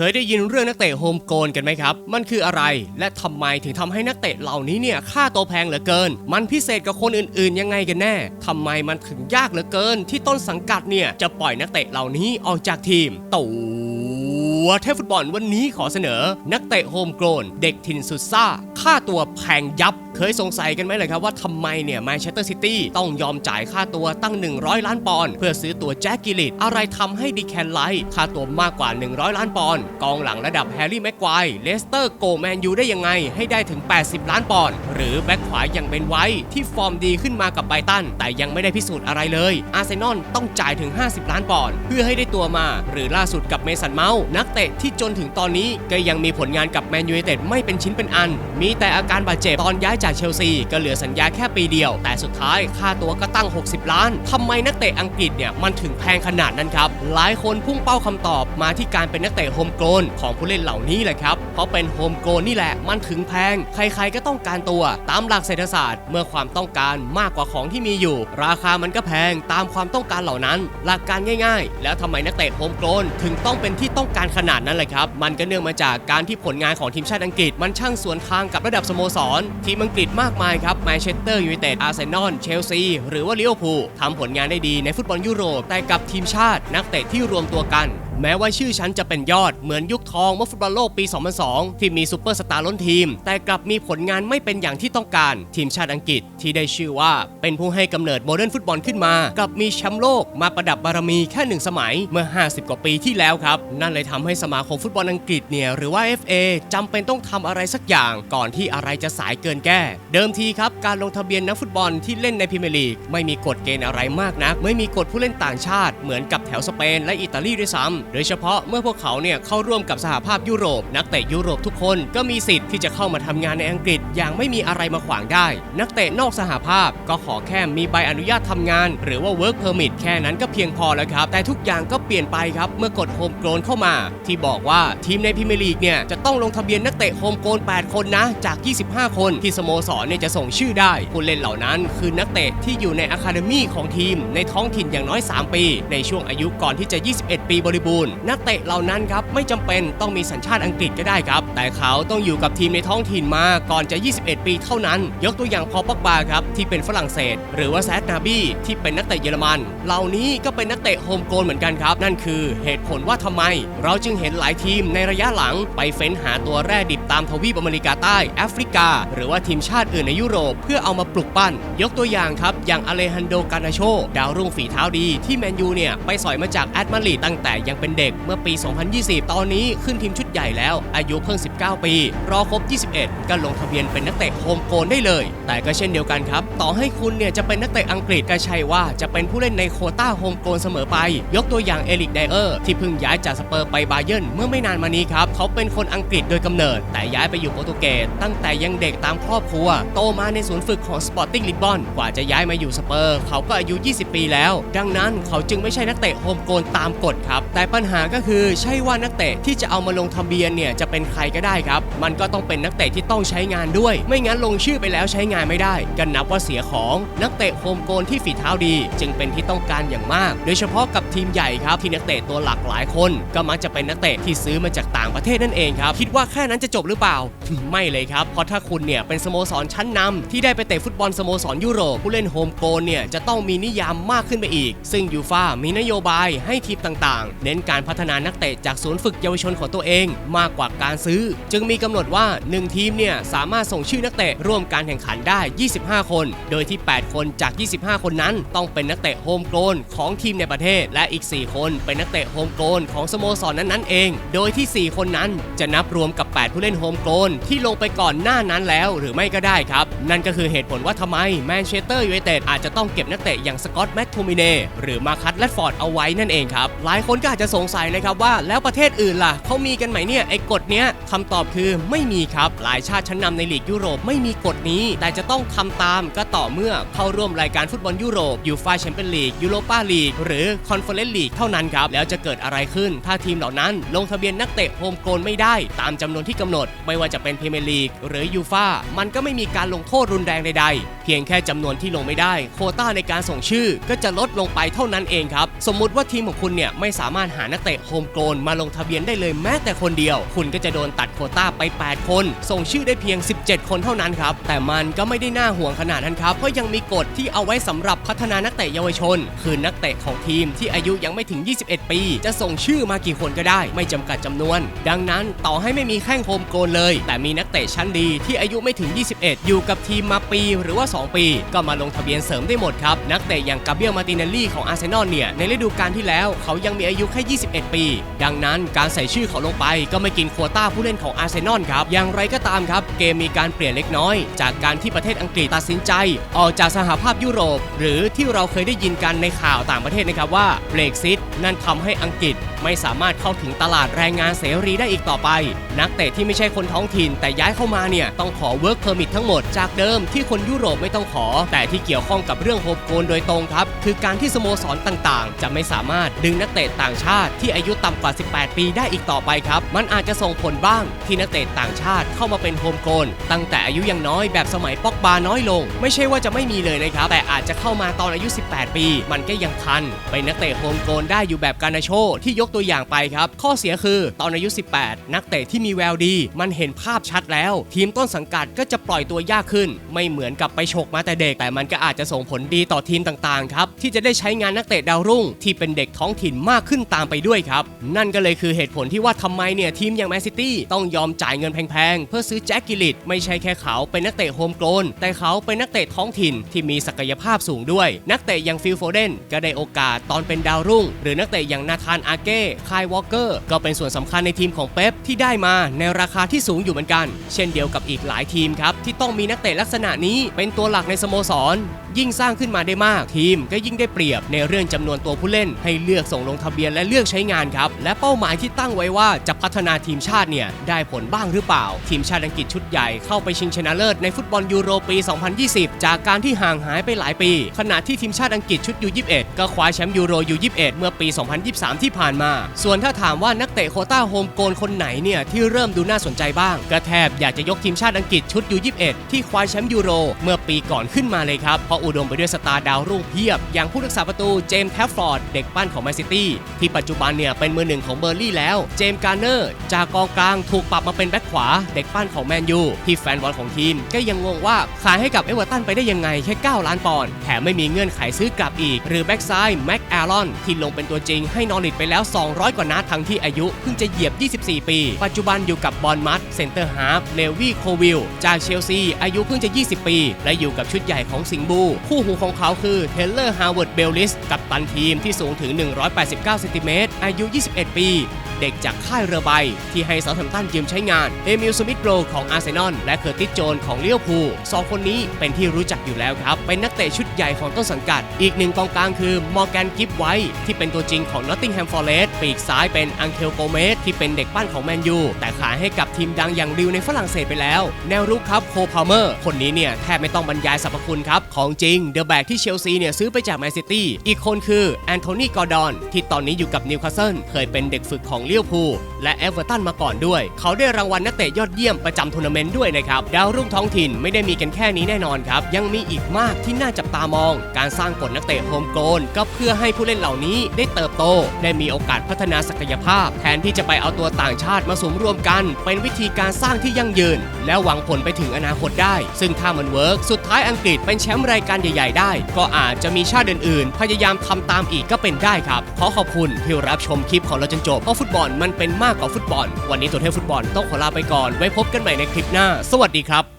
เคยได้ยินเรื่องนักเตะโฮมโกนกันไหมครับ มันคืออะไร และทำไมถึงทำให้นักเตะเหล่านี้เนี่ยค่าตัวแพงเหลือเกิน มันพิเศษกับคนอื่นๆ ยังไงกันแน่ทำไมมันถึงยากเหลือเกิน ที่ต้นสังกัดเนี่ยจะปล่อยนักเตะเหล่านี้ออกจากทีมตัวเทพฟุตบอลวันนี้ขอเสนอ นักเตะโฮมโกรนเด็กถิ่นสุดซ่า ค่าตัวแพงยับ เคยสงสัยกันไหมเลยครับว่าทำไมเนี่ยแมนเชสเตอร์ซิตี้ต้องยอมจ่ายค่าตัวตั้ง 100 ล้านปอนด์เพื่อซื้อตัวแจ็คกิลิตอะไรทำให้ดีแคนไลท์ค่าตัวมากกว่า 100 ล้านปอนด์กองหลังระดับแฮร์รี่แม็กควายเลสเตอร์โกแมนยูได้ยังไงให้ได้ถึง 80 ล้านปอนด์หรือแบ็คขวาอย่างเป็นไว้ที่ฟอร์มดีขึ้นมากับไบตันแต่ยังไม่ได้พิสูจน์อะไรเลย อาร์เซนอลต้องจ่ายถึง 50 ล้านปอนด์เพื่อให้ได้ตัวมา หรือล่าสุดกับเมสันเมาส์นักเตะที่จนถึงตอนนี้ก็ยังมีผลงานกับแมนยูไนเต็ดไม่เป็นชิ้นเป็นอัน มีแต่อาการบาดเจ็บตอนย้ายจากเชลซีก็เหลือสัญญาแค่ปีเดียว แต่สุดท้ายค่าตัวก็ตั้ง 60 ล้านทำไมนักเตะอังกฤษเนี่ยมันถึงแพงขนาดนั้นครับ หลายคนพุ่งเป้าคำตอบมาที่การเป็นนักเตะโฮมโกลนของผู้เล่นเหล่านี้แหละครับ ราะเป็นโฮมโกลนนี่แหละมันถึงแพง ใครๆก็ต้องการตัว ตามหลักเศรษฐศาสตร์ เมื่อความต้องการมากกว่าของที่มีอยู่ ราคามันก็แพงตามความต้องการเหล่านั้น หลักการง่าย ๆ แล้วทำไมนักเตะโฮมโกลนถึงต้องเป็นที่ต้องการขนาดนั้นเลยครับ มันก็เนื่องมาจากการที่ผลงานของทีมชาติอังกฤษ มันช่างสวนทางกับระดับสโมสร ทีมอังกฤษมากมายครับแมนเชสเตอร์ยูไนเต็ดอาร์เซนอลเชลซีหรือว่าลิเวอร์พูลทำผลงานได้ดีในฟุตบอลยุโรปแต่กับทีมชาติ นักเตะที่รวมตัวกัน แม้ว่าชื่อฉันจะเป็นยอดเหมือนยุคทองเมื่อฟุตบอลโลกปี 2002 ที่มีซูเปอร์สตาร์ล้นทีม แต่กลับมีผลงานไม่เป็นอย่างที่ต้องการ ทีมชาติอังกฤษที่ได้ชื่อว่า เป็นผู้ให้กำเนิดโมเดิร์นฟุตบอลขึ้นมากลับมีแชมป์โลกมาประดับบารมีแค่หนึ่งสมัยเมื่อ 50 กว่าปีที่แล้วครับ นั่นเลยทำให้สมาคมฟุตบอลอังกฤษเนี่ยหรือว่า FA จำเป็นต้องทำอะไรสักอย่างก่อนที่อะไรจะสายเกินแก้ เดิมทีครับการลงทะเบียนนักฟุตบอลที่เล่นในพรีเมียร์ลีกไม่มีกฎเกณฑ์อะไรมากนัก ไม่มีกฎผู้เล่นต่างชาติเหมือนกับแถวสเปนและอิตาลีด้วยซ้ำโดยเฉพาะเมื่อพวกเขาเนี่ยเข้าร่วมกับสหภาพยุโรป นักเตะยุโรปทุกคนก็มีสิทธิ์ที่จะเข้ามาทำงานในอังกฤษอย่างไม่มีอะไรมาขวางได้ นักเตะนอกสหภาพก็ขอแค่มีใบอนุญาตทำงาน หรือว่า work permit แค่นั้นก็เพียงพอแล้วครับ แต่ทุกอย่างก็เปลี่ยนไปครับเมื่อกฎโฮมโกลนเข้ามา ที่บอกว่าทีมในพรีเมียร์ลีกเนี่ยจะต้องลงทะเบียนนักเตะโฮมโกลน8 คนนะจาก 25 คนที่สโมสรเนี่ยจะส่งชื่อได้ผู้เล่นเหล่านั้น คือนักเตะที่อยู่ในอะคาเดมี่ของทีม ในท้องถิ่นอย่างน้อย 3 ปี ในช่วงอายุก่อนที่จะ 21 ปีบริบูรณ์นักเตะเหล่านั้นครับไม่จำเป็นต้องมีสัญชาติอังกฤษก็ได้ครับ แต่เขาต้องอยู่กับทีมในท้องถิ่นมาก่อนจะ 21 ปีเท่านั้น ยกตัวอย่างพอปักบาครับที่เป็นฝรั่งเศส หรือว่าแซดนาบี้ที่เป็นนักเตะเยอรมัน เหล่านี้ก็เป็นนักเตะโฮมโกลเหมือนกันครับ นั่นคือเหตุผลว่าทำไม เราจึงเห็นหลายทีมในระยะหลังไปเฟ้นหาตัวแร่ดิบตามทวีปอเมริกาใต้แอฟริกา หรือว่าทีมชาติอื่นในยุโรป เพื่อเอามาปลุกปั้น ยกตัวอย่างครับอย่างอเลฮันโดกานาโชดาวรุ่งฝีเท้าดีที่แมนยูเนี่ยไปสอยมาจากแอตมาดริดตั้งแต่ยังเป็นเด็กเมื่อปี 2020 ตอนนี้ขึ้นทีมชุดใหญ่แล้วอายุเพิ่ง 19 ปี รอครบ 21 ก็ลงทะเบียนเป็นนักเตะโฮมโกลได้เลย แต่ก็เช่นเดียวกันครับ ต่อให้คุณเนี่ยจะเป็นนักเตะอังกฤษก็ใช่ว่าจะเป็นผู้เล่นในโคต้าโฮมโกลเสมอไป ยกตัวอย่างเอลิกไดเออร์ที่เพิ่งย้ายจากสเปอร์ไปบาเยิร์นเมื่อไม่นานมานี้ครับ เขาเป็นคนอังกฤษโดยกำเนิด แต่ย้ายไปอยู่โปรตุเกสตั้งแต่ยังเด็กตามครอบครัว โตมาในศูนย์ฝึกของสปอร์ติ้งลิบบอนกว่าจะย้ายมาอยู่สเปอร์ เขาก็อายุ 20 ปีแล้ว ดังนั้นเขาจึงไม่ใช่นักเตะโฮมโกลตามกฎครับแต่ปัญหาก็คือใช่ว่านักเตะที่จะเอามาลงทะเบียนเนี่ยจะเป็นใครก็ได้ครับ มันก็ต้องเป็นนักเตะที่ต้องใช้งานด้วย ไม่งั้นลงชื่อไปแล้วใช้งานไม่ได้ก็นับว่าเสียของนักเตะโฮมโกลที่ฝีเท้าดี จึงเป็นที่ต้องการอย่างมาก โดยเฉพาะกับทีมใหญ่ครับที่นักเตะตัวหลักหลายคน ก็มักจะเป็นนักเตะที่ซื้อมาจากต่างประเทศนั่นเองครับคิดว่าแค่นั้นจะจบหรือเปล่า ไม่เลยครับเพราะถ้าคุณเนี่ยเป็นสโมสรชั้นนำที่ได้ไปเตะฟุตบอลสโมสรยุโรปผู้เล่นโฮมโกลเนี่ยจะต้องมีนิยามมากขึ้นไปอีก ซึ่งยูฟ่ามีนโยบายให้ทีมต่างๆ เน้นการพัฒนานักเตะจากศูนย์ฝึกเยาวชนของตัวเองมากกว่าการซื้อ จึงมีกำหนดว่า 1 ทีมเนี่ยสามารถส่งชื่อนักเตะร่วมการแข่งขันได้ 25 คน โดยที่ 8 คนจาก 25 คนนั้น ต้องเป็นนักเตะโฮมโกลนของทีมในประเทศ และอีก 4 คนเป็นนักเตะโฮมโกลนของสโมสรนั้นๆเอง โดยที่ 4 คนนั้นจะนับรวมกับ 8 ผู้เล่นโฮมโกลนที่ลงไปก่อนหน้านั้นแล้วหรือไม่ก็ได้ครับ นั่นก็คือเหตุผลว่าทำไมแมนเชสเตอร์ยูไนเต็ดอาจจะต้องเก็บนักเตะอย่างสกอตแมคโทมิเน่หรือมาคัตแลดฟอร์ดเอาไว้นั่นเองครับหลายคนก็อาจจะสงสัยนะครับว่าแล้วประเทศอื่นล่ะเขามีกันไหมเนี่ยไอ้กฎเนี้ยคำตอบคือไม่มีครับ หลายชาติชั้นนำในลีกยุโรปไม่มีกฎนี้ แต่จะต้องทำตามก็ต่อเมื่อเข้าร่วมรายการฟุตบอลยุโรปยูฟาแชมเปี้ยนลีกยูโรปาลีกหรือคอนเฟอเรนซ์ลีกเท่านั้นครับ แล้วจะเกิดอะไรขึ้น ถ้าทีมเหล่านั้น ลงทะเบียนนักเตะโฮมโกลไม่ได้ ตามจำนวนที่กำหนด ไม่ว่าจะเป็นพรีเมียร์ลีกหรือยูฟามันก็ไม่มีการลงโทษรุนแรงใดๆ เพียงแค่จำนวนที่ลงไม่ได้ โคต้าในการส่งชื่อก็จะลดลงไปเท่านั้นเองครับสมมุติว่าทีมของคุณเนี่ยไม่สามารถหานักเตะโฮมโกลนมาลงทะเบียนได้เลยแม้แต่คนเดียว คุณก็จะโดนตัดโควต้าไป 8 คน ส่งชื่อได้เพียง 17 คนเท่านั้นครับ แต่มันก็ไม่ได้น่าห่วงขนาดนั้นครับ เพราะยังมีกฎที่เอาไว้สำหรับพัฒนานักเตะเยาวชน คือนักเตะของทีมที่อายุยังไม่ถึง 21 ปี จะส่งชื่อมากี่คนก็ได้ ไม่จำกัดจำนวน ดังนั้นต่อให้ไม่มีแข้งโฮมโกนเลย แต่มีนักเตะชั้นดีที่อายุไม่ถึง 21 อยู่กับทีมมาปีหรือว่า 2 ปี ก็มาลงทะเบียนเสริมได้หมดครับ นักเตะอย่างกาเบียลมาติเนลลี่ของอาร์เซนอลเนี่ยในฤดูกาลที่แล้วเขายังมีอายุแค่ 21 ปี ดังนั้นการใส่ชื่อเขาลงไปก็ไม่กินควต้าผู้เล่นของอาร์เซนอลครับ อย่างไรก็ตามครับ เกมมีการเปลี่ยนเล็กน้อย จากการที่ประเทศอังกฤษตัดสินใจ ออกจากสหภาพยุโรป หรือที่เราเคยได้ยินกันในข่าวต่างประเทศนะครับว่าเบรกซิตนั่นทำให้อังกฤษไม่สามารถเข้าถึงตลาดแรงงานเสรีได้อีกต่อไป นักเตะที่ไม่ใช่คนท้องถิ่น แต่ย้ายเข้ามาเนี่ยต้องขอ work permit ทั้งหมดจากเดิมที่คนยุโรปไม่ต้องขอ แต่ที่เกี่ยวข้องกับเรื่องโฮมโกลโดยตรงครับ คือการที่สโมสรต่างๆ จะไม่สามารถดึงนักเตะต่างชาติที่อายุต่ำกว่า 18 ปีได้อีกต่อไปครับ มันอาจจะส่งผลบ้างที่นักเตะต่างชาติเข้ามาเป็นโฮมโกลตั้งแต่อายุยังน้อยแบบสมัยปอกบาน้อยลง ไม่ใช่ว่าจะไม่มีเลยนะครับ แต่อาจจะเข้ามาตอนอายุ 18 ปี มันก็ยังทันเป็นนักเตะโฮมโกลได้อยู่แบบการนาโชที่ยกตัวอย่างไปครับ ข้อเสียคือตอนอายุ 18 นักเตะที่มีแววดี มันเห็นภาพชัดแล้ว ทีมต้นสังกัดก็จะปล่อยตัวยากขึ้น ไม่เหมือนกับไปฉกมาแต่เด็ก แต่มันก็อาจจะส่งผลดีต่อทีมต่างๆครับที่จะได้ใช้งานนักเตะดาวรุ่ง ที่เป็นเด็กท้องถิ่นมากขึ้นตามไปด้วยครับ นั่นก็เลยคือเหตุผลที่ว่าทำไมเนี่ยทีมอย่างแมนซิตี้ต้องยอมจ่ายเงินแพงๆเพื่อซื้อแจ็คกิลิตไม่ใช่แค่เขาเป็นนักเตะโฮมโกลนแต่เขาเป็นนักเตะท้องถิ่นที่มีศักยภาพสูงด้วย นักเตะอย่างฟิลโฟเดนก็ได้โอกาสตอนเป็นดาวรุ่ง หรือนักเตะอย่างนาธานอาเก้คายวอลเกอร์ ก็เป็นส่วนสำคัญในทีมของเป๊ปที่ได้มาในราคาที่สูงอยู่เหมือนกัน เช่นเดียวกับอีกหลายทีมครับ ที่ต้องมีนักเตะลักษณะนี้เป็นตัวหลักในสโมสร ยิ่งสร้างขึ้นมาได้มาก ทีมก็ยิ่งได้เปรียบในเรื่องจำนวนตัวผู้เล่น ให้เลือกส่งลงทะเบียนและเลือกใช้งานครับ และเป้าหมายที่ตั้งไว้ว่าจะพัฒนาทีมชาติเนี่ยได้ผลบ้างหรือเปล่า ทีมชาติอังกฤษชุดใหญ่เข้าไปชิงชนะเลิศในฟุตบอลยูโรปี 2020 จากการที่ห่างหายไปหลายปี ขณะที่ทีมชาติอังกฤษชุดยู21ก็คว้าแชมป์ยูโรยู21เมื่อปี 2023 ที่ผ่านมาส่วนถ้าถามว่านักเตะโคต้าโฮมโกลคนไหนเนี่ยที่เริ่มดูน่าสนใจบ้าง ก็แทบอยากจะยกทีมชาติอังกฤษชุดยู21ที่คว้าแชมป์ยูโร เมื่อปีก่อนขึ้นมาเลยครับ เพราะอุดมไปด้วยสตาร์ดาวรุ่งเพียบ อย่างผู้รักษาประตูเจมส์แทฟฟอร์ด เด็กปั้นของแมนซิตี้ที่ปัจจุบันเนี่ยเป็นมือหนึ่งของเบอร์ลี่แล้ว เจมส์การ์เนอร์ จากกองกลางถูกปรับมาเป็นแบ็คขวา เด็กปั้นของแมนยูที่แฟนบอลของทีม ก็ยังงงว่าขายให้กับเอเวอร์ตันไปได้ยังไงแค่ 9 ล้านปอนด์แถมไม่มีเงื่อนไขซื้อกลับอีก หรือแบ็กซ้ายแม็กแอรอนที่ลงเป็นตัวจริงให้นอริดไปแล้ว200 กว่านัดทั้งที่อายุเพิ่งจะเหยียบ 24 ปี ปัจจุบันอยู่กับบอลมัดเซนเตอร์ฮาร์ฟเลวี่โควิลจากเชลซีอายุเพิ่งจะ 20 ปี และอยู่กับชุดใหญ่ของสิงห์บู คู่หูของเขาคือเทเลอร์ฮาวเวิร์ดเบลลิสกับตันทีมที่สูงถึง 189 เซนติเมตรอายุ 21 ปี เด็กจากค่ายเรือใบ ที่ให้เซาท์แฮมป์ตันยืมใช้งาน เอมิลสมิธโรของอาร์เซนอลและเคอร์ติสโจนของเลี้ยวพูสองคนนี้เป็นที่รู้จักอยู่แล้วครับ เป็นนักเตะชุดใหญ่ของต้นสังกัด อีกหนึ่งกองกลางคือมอร์แกนกิฟไวท์ที่เป็นตัวจริงของนอตติงแฮมฟอร์เรสต์ปีกซ้ายเป็นอังเคลโกเมสที่เป็นเด็กปั้นของแมนยูแต่ขายให้กับทีมดังอย่างริวในฝรั่งเศสไปแล้ว แนวรุกครับโคพาเมอร์คนนี้เนี่ยแทบไม่ต้องบรรยายสรรพคุณครับของจริงเดอะแบกที่เชลซีเนี่ยซื้อไปจากแมนซิตี้อีกคนคือแอนโทนีกอร์ดอนที่ตอนนี้อยู่กับนิวคาสเซิลเคยเป็นเด็กฝึกของเลี้ยวพูและเอเวอร์ตันมาก่อนด้วย เขาได้รางวัลนักเตะยอดเยี่ยมประจำทัวร์นาเมนต์ด้วยนะครับ ดาวรุ่งท้องถิ่นไม่ได้มีกันแค่นี้แน่นอนครับ ยังมีอีกมากที่น่าจับตามอง การสร้างกฎนักเตะโฮมโกลนก็เพื่อให้ผู้เล่นเหล่านี้ได้เติบโต ได้มีโอกาสพัฒนาศักยภาพ แทนที่จะไปเอาตัวต่างชาติมาสมรวมกัน เป็นวิธีการสร้างที่ยั่งยืน และหวังผลไปถึงอนาคตได้ ซึ่งถ้ามันเวิร์กสุดท้ายอังกฤษเป็นแชมป์รายการใหญ่ ๆ ได้ ก็อาจจะมีชาติอื่นๆ พยายามทำตามอีกก็เป็นได้ครับขอขอบคุณที่รับชมคลิปของเราจนจบเพราะฟุตบอลมันเป็นมากกว่าฟุตบอล วันนี้ตัวเทพฟุตบอลต้องขอลาไปก่อน ไว้พบกันใหม่ในคลิปหน้า สวัสดีครับ